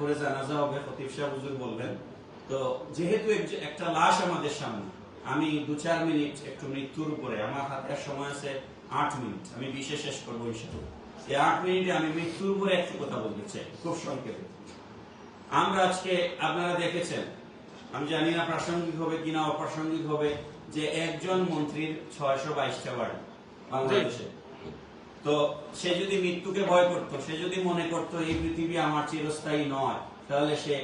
করে জানাজা হবে হুজুর তো যেহেতু একটা লাশ আমাদের সামনে, আমি দু চার মিনিট একটু মৃত্যুর উপরে, আমার হাতে সময় আছে আট মিনিট, আমি শেষ করব এই আট মিনিটে আমি মৃত্যুর উপরে একটু কথা বলতে চাই, খুব সংক্ষেপে। আমরা আজকে আপনারা দেখেছেন, আমি জানি না প্রাসঙ্গিক হবে কিনা অপ্রাসঙ্গিক হবে, যে একজন মন্ত্রীর ছয়শো বাইশটা বাড়ি বাংলাদেশে। তো সে যদি মৃত্যুকে ভয় করত সে যদি মনে করত এই পৃথিবী আমার চিরস্থায়ী নয় তাহলে সে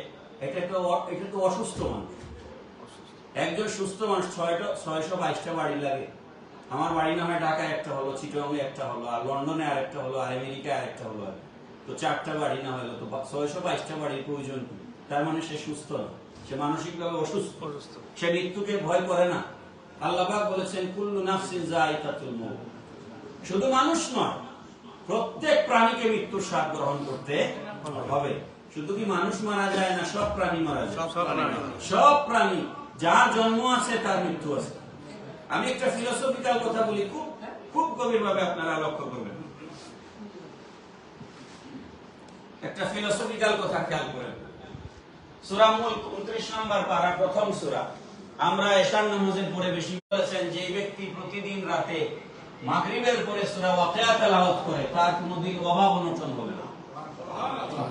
এটা তো এটা তো অসুস্থ মানুষ। একজন সুস্থ মানুষ ছয়টা ছয়শো বাইশটা বাড়ি লাগে। আমার বাড়ি না হয় ঢাকায় একটা হলো চিটংয়ে একটা হলো আর লন্ডনে আর একটা হলো আর আমেরিকায় আর একটা হলো আর তো চারটা বাড়ি না হলো তো ছয়শো বাইশটা বাড়ির প্রয়োজন তার মানে সে সুস্থ না। সে মানসিকভাবে অসুস্থ। সে মৃত্যুকে ভয় করে না। আল্লাহ বলেছেন কুল্লু নাফসিন যায়িকাতুল মউত। শুধু মানুষ নয় প্রত্যেক প্রাণীকে মৃত্যুর স্বাদ গ্রহণ করতে হবে। শুধু কি মানুষ মারা যায় না সব প্রাণী মারা যায়? সব প্রাণী যার জন্ম আছে তার মৃত্যু আছে। আমি একটা ফিলোসফিক্যাল কথা বলি খুব খুব গভীরভাবে আপনারা লক্ষ্য করবেন। একটা ফিলোসফিক্যাল কথা খেয়াল করেন। সূরা মুলক 29 নম্বর পারা প্রথম সূরা। আমরা এশার নামাজের পরে বেশি বলেছেন যে ব্যক্তি প্রতিদিন রাতে মাগরিবের পরে সূরা ওয়াকিয়া তেলাওয়াত করে তার কোনোদিন অভাব অনটন হবে না।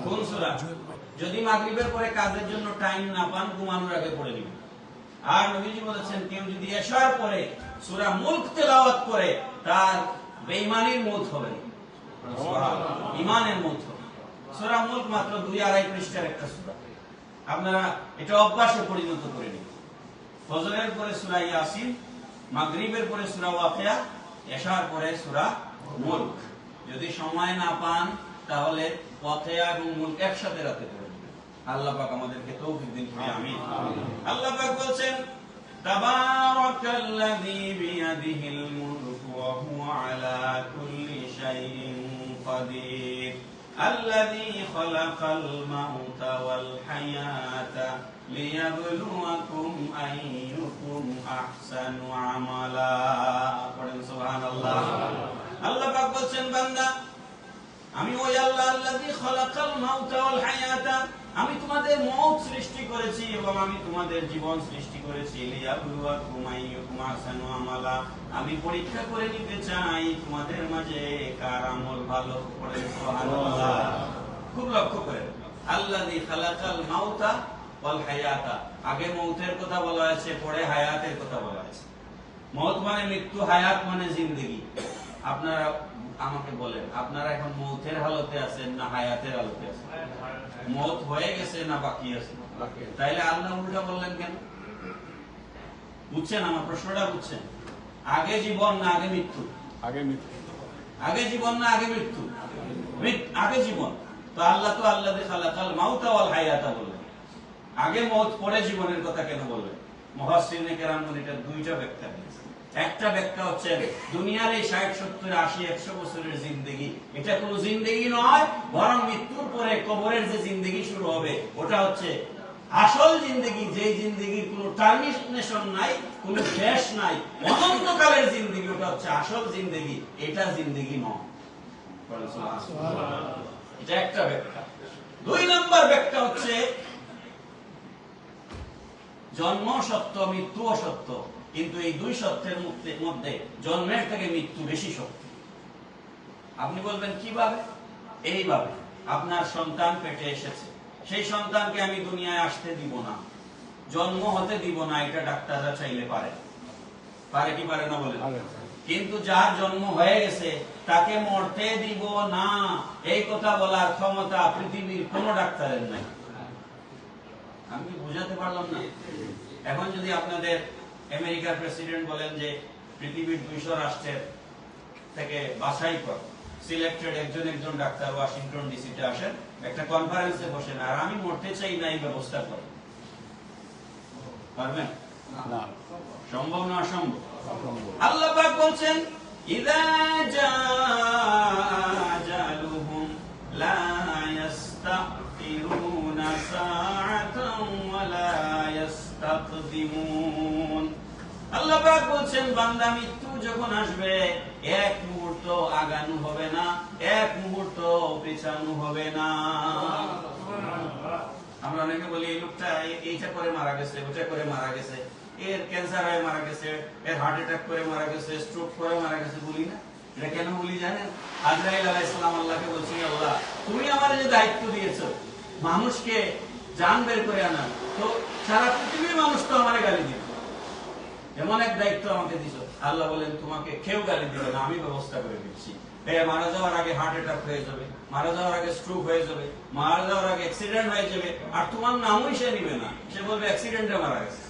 কোন সূরা? যদি মাগরিবের পরে কাজের জন্য টাইম না পান ঘুমানোর আগে পড়ে দিবেন আর নবীজি বলেছেন কেউ যদি এশার পরে সূরা মুলক তেলাওয়াত করে তার বেঈমানির মৌত হবে না। ইমানের মৌত হবে সূরা মুলক মাত্র দুই আড়াই পৃষ্ঠার একটা সূরা। আপনারা এটা অভ্যাসে পরিণত করে নিন। ফজরের পরে সূরা ইয়াসিন মাগরিবের পরে সূরা ওয়াকিয়া এশার পরে সুরা মুলক। যদি সময় না পান, তাহলে পথে এবং মুলক একসাথে রাতে পড়ে আল্লাহ পাক আমাদেরকে তৌফিক দিন আমিন। আল্লাহ পাক বলছেন, তাবারাকাল্লাযী বিয়াদিহিল মুলকু ওয়া হুয়া আলা কুল্লি শাইইন কাদির। الذي خلق الموت والحياة ليبلوكم أيكم أحسن عملا পড়েন সুবহানাল্লাহ আল্লাহ পাক বলছেন বান্দা আমি ওই আল্লাহ আল্লাযী খালাকাল মাউতা ওয়াল হায়াতা আমি তোমাদের মৌত সৃষ্টি করেছি এবং আমি তোমাদের জীবন সৃষ্টি করেছি। আমি পরীক্ষা করে নিতে চাই তোমাদের মাঝে কার আমল ভালো খুব লক্ষ্য করে। আল্লাযী খালাকাল মাউতা ওয়াল হায়াতা। আগে মৌতের কথা বলা হয়েছে, পরে হায়াতের কথা বলা হয়েছে। মৌত মানে মৃত্যু, হায়াত মানে জিন্দেগি। আপনারা আমাকে বলেন আপনারা এখন মৌতের হালতে আছেন না হায়াতের হালতে আছেন? মৌত হয়ে গেছে না বাকি আছে? তাইলে আল্লাহ উল্টা বললেন কেন? বুঝছেন আমার প্রশ্নটা বুঝছেন? আগে জীবন না আগে মৃত্যু? আগে মৃত্যু। আগে জীবন না আগে মৃত্যু? আগে জীবন। তো আল্লাহ তো আল্লাহ খালাকাল মাউতা ওয়াল হায়াতা বললেন। আগে মৌত পরে জীবনের কথা কেন বললেন? মহাসিনে কেরামগণ এটা দুইটা ব্যাখ্যা দিয়েছে একটা ব্যাখ্যা হচ্ছে, দুনিয়ার এই ষাট, সত্তর, আশি, একশো বছরের জিন্দগি, এটা কোনো জিন্দগি নয়, বরং মৃত্যুর পরে কবরের যে জিন্দগি শুরু হবে, ওটা হচ্ছে আসল জিন্দগি, যে জিন্দগির কোনো টার্মিনেশন নাই, কোনো শেষ নাই, অনন্তকালের জিন্দগি, ওটা হচ্ছে আসল জিন্দগি, এটা জিন্দগি নয়। এটা একটা ব্যাখ্যা। দুই নম্বর ব্যাখ্যা হচ্ছে, জন্ম সত্য মৃত্যু সত্য। কিন্তু এই দুই সত্যের মধ্যে- জন্মের থেকে মৃত্যু বেশি সত্য আপনি বলবেন কীভাবে? এইভাবে। আপনার সন্তান পেটে এসেছে। সেই সন্তানকে আমি দুনিয়ায় আসতে দিব না। জন্ম হতে দিব না এটা ডাক্তাররা চাইলে পারে। পারে কি পারে না বলে কিন্তু যার জন্ম হয়ে গেছে তাকে মরতে দিব না। এই কথা বলার ক্ষমতা পৃথিবীর কোন ডাক্তারের নাই। আমি বুঝাতে পারলাম না? এখন যদি আপনাদের আমেরিকার প্রেসিডেন্ট বলেন যে পৃথিবীর দুইশো রাষ্ট্রের থেকে বাছাই কর। সিলেক্টেড একজন একজন ডাক্তার ওয়াশিংটন ডিসিতে আসেন একটা কনফারেন্সে বসেন আর আমি মরতে চাই না এই ব্যবস্থা করেন। পারবেন? সম্ভব না অসম্ভব। আল্লাহ পাক বলছেন ইদা জাআ আজালুহুম লা ওয়া লা ইস্তাকদিমুন আল্লাহ পাক বলছেন বান্দা মৃত্যু যখন আসবে এক মুহূর্ত মুহূর্ত আগানো হবে না এক মুহূর্ত পেছানো হবে না। আমরা অনেকে বলি এই লোকটা এইটা করে মারা গেছে ওটা করে মারা গেছে এর ক্যান্সার হয়ে মারা গেছে এর হার্ট অ্যাটাক করে মারা গেছে স্ট্রোক করে মারা গেছে বলি না? এটা কেন বলি জানেন? আজরাইল আলাইহিস সালাম আল্লাহকে বলছি আল্লাহ তুমি আমার যে দায়িত্ব দিয়েছ মানুষকে জান বের করে আনা তো সারা পৃথিবীর মানুষ তো আমারে গালি দিবে। এমন এক দায়িত্ব আমাকে দিছো। আল্লাহ বলেন তোমাকে কেউ গালি দিবে না আমি ব্যবস্থা করে দিচ্ছি। মারা যাওয়ার আগে হার্ট অ্যাটাক হয়ে যাবে মারা যাওয়ার আগে স্ট্রোক হয়ে যাবে মারা যাওয়ার আগে অ্যাক্সিডেন্ট হয়ে যাবে আর তোমার নামই সে নিবে না। সে বলবে অ্যাক্সিডেন্টে মারা গেছে।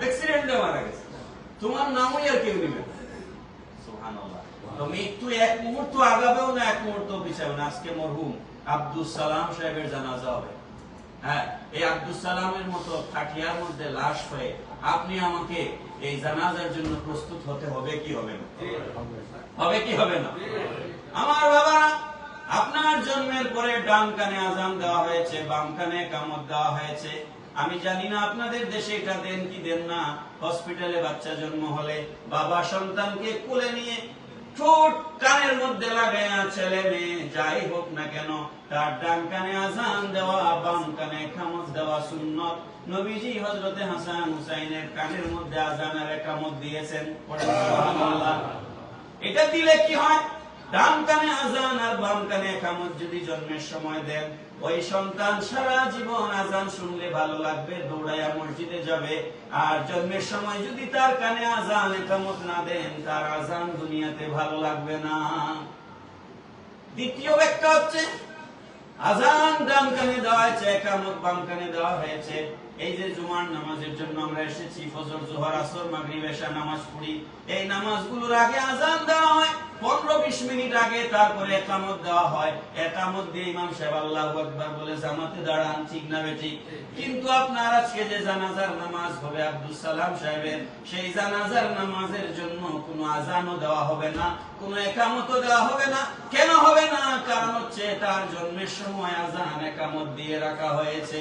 অ্যাক্সিডেন্টে মারা গেছে। তোমার নামই আর কেউ নিবে না। মৃত্যু এক মুহূর্ত আগাবেও না এক মুহূর্ত পিছাবে না। আজকে মরহুম। আব্দুল সালাম সাহেবের জানাজা হবে। হ্যাঁ এই আব্দুল সালামের মতো কাঠিয়ার মধ্যে লাশ হয়ে আপনি আমাকে এই জানাজার জন্য প্রস্তুত হতে হবে কি হবে না? হবে কি হবে না? আমার বাবা আপনার জন্মের পরে ডান কানে আজান দেওয়া হয়েছে বাম কানে কামত দেওয়া হয়েছে। আমি জানি না আপনাদের দেশে এটা দেন কি দেন না। হসপিটালে বাচ্চা জন্ম হলে বাবা সন্তানকে কোলে নিয়ে ঠোঁট কানের মধ্যে লাগাইয়া ছেলে মেয়ে, যাই হোক না কেন। তার ডান কানে আজান দেওয়া, বাম কানে খামত দেওয়া সুন্নত। নবীজি হজরতে হাসান হুসাইনের কানের মধ্যে আজান আর একামত দিয়েছেন। এটা দিলে কি হয়? ডান আজান আর একামত যদি জন্মের সময় দেন, ওই সন্তান সারা জীবন আজান শুনলে ভালো লাগবে, দৌড়াইয়া মসজিদে যাবে। আর জন্মের সময় যদি তার কানে আজান একামত না দেন, তার আজান দুনিয়াতে ভালো লাগবে না। দ্বিতীয় ব্যাখ্যা হচ্ছে, আজান দেওয়া হয়েছে, একামত দেওয়া হয়েছে। এই যে জুমার নামাজের জন্য আমরা এসেছি, ফজর, জোহর, আসর, মাগরিব এশা নামাজ পড়ি। এই নামাজগুলোর আগে আজান দেওয়া হয়। পনেরো বিশ মিনিট আগে তারপরে একামত দেওয়া হয়। একামত দিয়ে ইমাম সাহেব আল্লাহ আকবার বলে জামাতে দাঁড়ান ঠিক না বেঠিক? কিন্তু আপনার আজকে যে জানাজার নামাজ হবে আব্দুল সালাম সাহেবের সেই জানাজার নামাজের জন্য কোনো আজানও দেওয়া হবে না কোনো একামতও দেওয়া হবে না। কেন হবে না? কারণ হচ্ছে তার জন্মের সময় আজান একামত দিয়ে রাখা হয়েছে।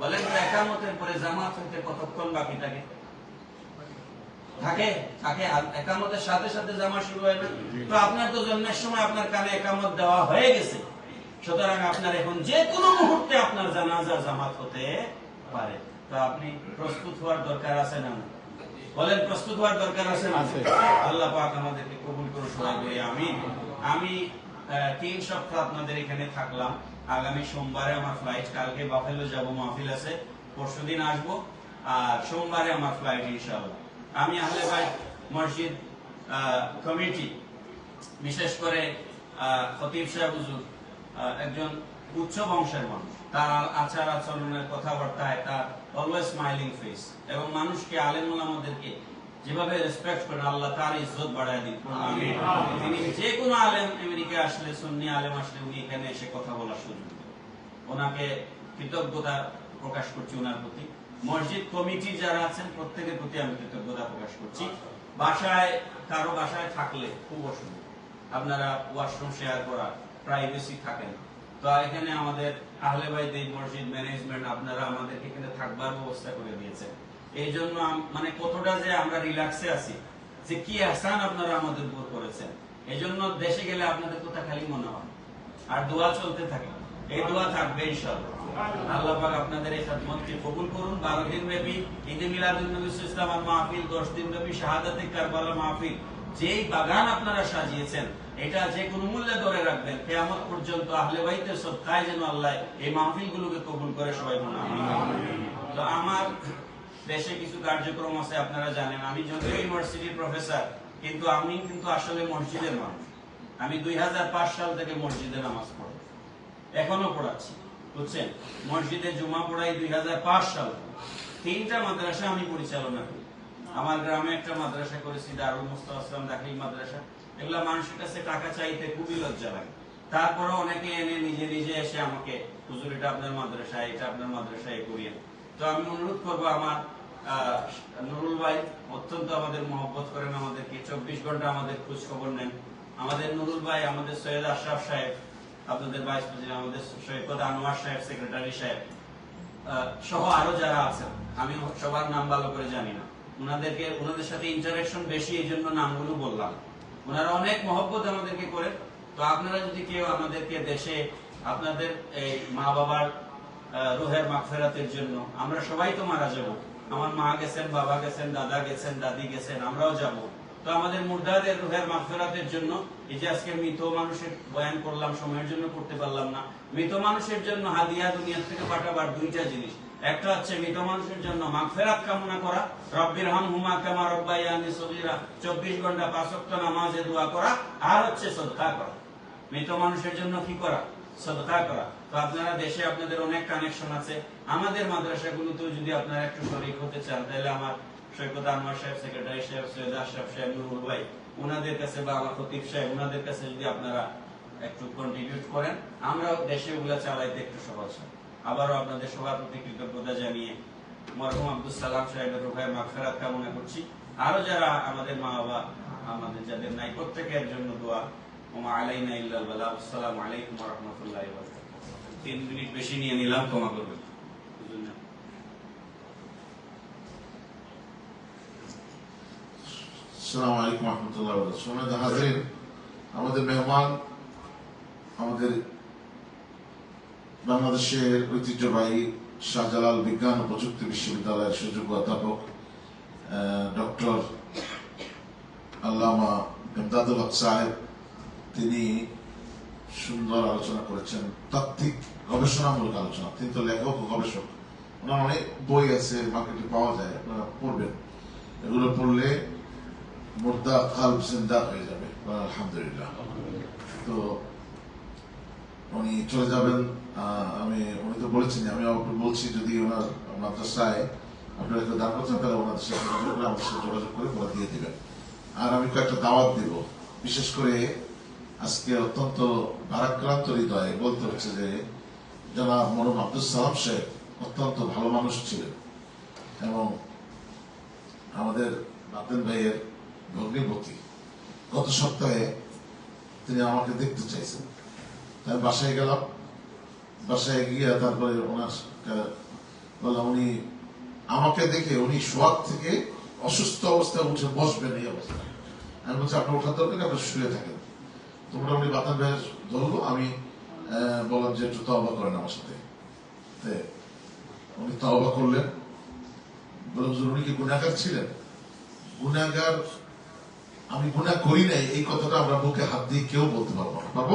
বলেন একামতের পরে জামাত হইতে কতক্ষণ বাকি থাকে? থাকে থাকে। একামতের সাথে সাথে জামা শুরু হয় না। তো আপনার তো জন্মের সময় আপনার কানে একামত দেওয়া হয়ে গেছে। সুতরাং আপনার এখন যে কোনো মুহূর্তে আপনার জানাজা জামাত হতে পারে। তো আপনি প্রস্তুত হওয়ার দরকার আছে না? বলেন প্রস্তুত হওয়ার দরকার আছে না? আল্লাহ পাক আমাদেরকে কবুল করে বলি আমি আমি তিন সপ্তাহ আপনাদের এখানে থাকলাম। আগামী সোমবারে আমার ফ্লাইট কালকে বাফেলো যাব মাহফিল আছে। পরশুদিন আসব। আর সোমবারে আমার ফ্লাইট ইনশাআল্লাহ। আমি আহলে বাইত মসজিদ কমিটি বিশেষ করে খতিব সাহেব হুজুর একজন উচ্চ বংশের মানুষ। তার আচার আচরণের কথাবার্তায় তার অলওয়েজ স্মাইলিং ফেস এবং মানুষকে আলেম ওলামাদেরকে যেভাবে রেসপেক্ট করেন আল্লাহ তার ইজ্জত বাড়ায় দিন তিনি যে কোনো আলেম আমেরিকা আসলে সুন্নি আলেম আসলে উনি এখানে এসে কথা বলার সুযোগ ওনাকে কৃতজ্ঞতা প্রকাশ করছি ওনার প্রতি। মসজিদ কমিটি যারা আছেন, প্রত্যেকের প্রতি আমি কৃতজ্ঞতা প্রকাশ করছি। বাসায়, কারও বাসায় থাকলে খুব অসুবিধা। আপনারা ওয়াশরুম শেয়ার করা প্রাইভেসি থাকেন তো এখানে আমাদের আহলে এই মসজিদ ম্যানেজমেন্ট আপনারা আমাদেরকে এখানে থাকবার ব্যবস্থা করে দিয়েছেন। এই জন্য মানে কতটা যে আমরা রিল্যাক্সে আছি, যে কি আহসান আপনারা আমাদের উপর করেছেন এই জন্য দেশে গেলে আপনাদের কথা খালি মনে হয় আর দোয়া চলতে থাকে। এই দোয়া থাকবে আপনাদের এই কবুল করুন। বারো দিন ব্যাপী ঈদে মাহফিল, দশ দিন ব্যাপী শাহাদাতে কারবালা মাহফিল, যেই বাগান আপনারা সাজিয়েছেন, এটা যে কোনো মূল্যে ধরে রাখবেন। কেয়ামত পর্যন্ত আহলে সবকায় যেন আল্লাহ এই মাহফিল গুলোকে কবুল করে সবাই তো আমার দেশে কিছু কার্যক্রম আছে, আপনারা জানেন। আমি যদিও ইউনিভার্সিটির প্রফেসর, কিন্তু আমি কিন্তু আসলে মসজিদের মানুষ। আমি দুই হাজার পাঁচ সাল থেকে মসজিদে নামাজ পড়ি। এখনও পড়াচ্ছি, বুঝছেন? মসজিদে জুমা পড়াই দুই সাল। তিনটা মাদ্রাসা আমি পরিচালনা করি। আমার গ্রামে একটা মাদ্রাসা করেছি, দারুল মুস্তাফা আসলাম দাখিল মাদ্রাসা। এগুলা মানুষের কাছে টাকা চাইতে খুবই লজ্জা লাগে। তারপরে অনেকে এনে নিজে নিজে এসে আমাকে, হুজুর, এটা আপনার মাদ্রাসায়, এটা আপনার মাদ্রাসায় করিয়ে তো আমি অনুরোধ করব আমার নুরুল ভাই, অত্যন্ত আমাদের মহব্বত করেন আমাদেরকে। চব্বিশ ঘণ্টা আমাদের খোঁজ খবর নেন। আমাদের নুরুল ভাই, আমাদের সৈয়দ আশরাফ সাহেব আপনাদের ভাইস প্রেসিডেন্ট আমাদের সৈয়দ আনোয়ার সাহেব সেক্রেটারি সাহেব সহ আরও যারা আছেন, আমি সবার নাম ভালো করে জানি না। ওনাদেরকে ওনাদের সাথে ইন্টারাকশন বেশি, এই জন্য নামগুলো বললাম। ওনারা অনেক মহব্বত আমাদেরকে করে তো আপনারা যদি কেউ আমাদেরকে দেশে আপনাদের এই মা বাবার রুহের মাগফেরাতের জন্য, আমরা সবাই তো মারা যাব। আমার মা গেছেন, বাবা গেছেন, দাদা গেছেন, দাদি গেছেন, আমরাও যাব। তো আমাদের মুর্দাদের রুহের মাগফেরাতের জন্য, এই যে আজকে মৃত মানুষের বয়ান করলাম, সময়ের জন্য করতে পারলাম না। মৃত মানুষের জন্য হাদিয়া দুনিয়া থেকে পাঠাবার দুইটা জিনিস। একটা হচ্ছে মৃত মানুষের জন্য মাগফেরাত কামনা করা, রব্বির হাম হুমা কামা রব্বাইয়ানি সগীরা 24 ঘণ্টা পাঁচ ওয়াক্ত নামাজে দোয়া করা, আর হচ্ছে সদকা করা। মৃত মানুষের জন্য কি করা? সদকা করা। তো আপনারা দেশে আপনাদের অনেক কানেকশন আছে। আমাদের মাদ্রাসাগুলোতেও যদি আপনারা একটু শরীক হতে চান, তাহলে আমার সৈকত আনোয়ার সাহেব, সেক্রেটারি সাহেব, সৈয়দ আশরাফ সাহেব, নুরুল ভাই কাছে বা আমার খতিব সাহেব কাছে যদি আপনারা একটু কন্ট্রিবিউট করেন, আমরাও দেশে চালাইতে একটু সহজ হয়। আবারও আপনাদের সবার প্রতি কৃতজ্ঞতা জানিয়ে মরহুম আব্দুল সালাম সাহেবের রুহায় মাগফিরাত কামনা করছি। যারা আমাদের মা বাবা, আমাদের যাদের নাই, প্রত্যেকের জন্য দোয়া। ওমা আলাইনা ইল্লাল বালা, আসসালামু আলাইকুম ওয়া রাহমাতুল্লাহি মিনিট বেশি নিয়ে নিলাম, ক্ষমা করবেন বুঝলেন না? সালাম আলাইকুম রহমতুল্লাহ সোনাদ হাজির, আমাদের মেহমান, আমাদের বাংলাদেশের ঐতিহ্যবাহী শাহজালাল বিজ্ঞান ও প্রযুক্তি বিশ্ববিদ্যালয়ের সুযোগ্য অধ্যাপক ডক্টর আল্লামা ইমদাদুল হক সাহেব। তিনি সুন্দর আলোচনা করেছেন, তাত্ত্বিক, গবেষণামূলক আলোচনা। তিনি তো লেখক ও গবেষক। ওনার অনেক বই আছে মার্কেটে পাওয়া যায়, আপনারা পড়বেন। এগুলো পড়লে মুর্দা কাল জিন্দা হয়ে যাবে। আলহামদুলিল্লাহ। তো উনি চলে যাবেন। আমি, উনি তো বলেছেন, আমি একটু বলছি, যদি ওনার মাদ্রাসায় আপনারা কেউ দান করছেন তাহলে ওনাদের সাথে আমাদের সাথে যোগাযোগ করে ওরা দিয়ে দিবেন। আর আমি কয়েকটা দাওয়াত দিব। বিশেষ করে আজকে অত্যন্ত ভারাক্রান্ত হৃদয়ে বলতে হচ্ছে যে, জনাব মরম আব্দুল সালাম শেখ অত্যন্ত ভালো মানুষ ছিলেন। এবং আমাদের নাতেন ভাইয়ের ভগ্নিপতি গত সপ্তাহে তিনি আমাকে দেখতে চাইছেন। আমি বাসায় গেলাম। বাসায় গিয়ে তারপরে ওনার বললাম, উনি আমাকে দেখে, উনি শোয়ার থেকে অসুস্থ অবস্থায় উঠে বসবেন এই অবস্থায়। আমি বলছি, আপনার ওঠার দরকার আপনি শুয়ে থাকেন। তো মোটামুটি বাতান ভাই ধরলো। আমি বললাম যে, একটু তবা করেন আমার সাথে। উনি তবা করলেন। বললাম উনি কি গুণাগার ছিলেন? গুণাগার আমি গুণা করি নাই, এই কথাটা আমরা বুকে হাত দিয়ে কেউ বলতে পারব না। পারব